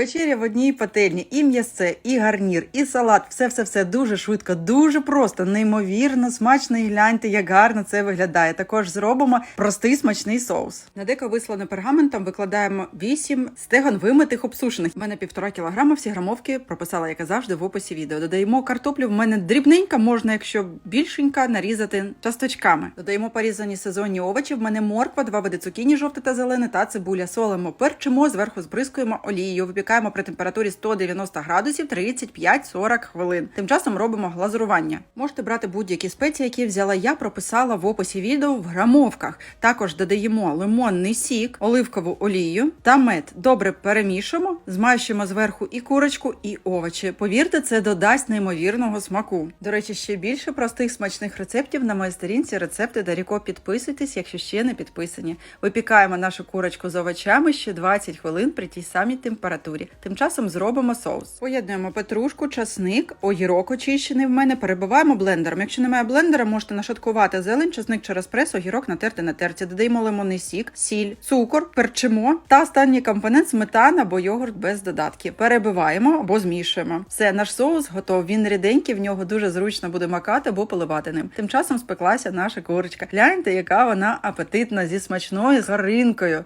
Вечеря в одній пательні, і м'ясце, і гарнір, і салат. Все, все, все дуже швидко, дуже просто, неймовірно, смачно і гляньте, як гарно це виглядає. Також зробимо простий смачний соус. На деко вислане пергаментом викладаємо 8 стегон вимитих обсушених. У мене півтора кілограма. Всі грамовки прописала, як завжди, в описі відео. Додаємо картоплю. В мене дрібненька, можна, якщо більшенька, нарізати часточками. Додаємо порізані сезонні овочі. В мене морква, два види цукіні, жовте та зелене, та цибуля. Солимо, перчимо, зверху збризкуємо олією. При температурі 190 градусів 35-40 хвилин. Тим часом робимо глазурування. Можете брати будь-які спеції, які взяла я, прописала в описі відео в грамовках. Також додаємо лимонний сік, оливкову олію та мед. Добре перемішуємо, змащуємо зверху і курочку, і овочі. Повірте, це додасть неймовірного смаку. До речі, ще більше простих смачних рецептів на моїй сторінці рецепти Даріко. Підписуйтесь, якщо ще не підписані. Випікаємо нашу курочку з овочами ще 20 хвилин при тій самій температурі. Тим часом зробимо соус. Поєднуємо петрушку, часник, огірок очищений в мене. Перебиваємо блендером. Якщо немає блендера, можете нашаткувати зелень, часник через прес, огірок натерти на терці. Додаємо лимонний сік, сіль, цукор, перчимо та останній компонент сметана або йогурт без додатків. Перебиваємо або змішуємо. Все, наш соус готов. Він ріденький, в нього дуже зручно буде макати або поливати ним. Тим часом спеклася наша курочка. Гляньте, яка вона апетитна зі смачною горинкою.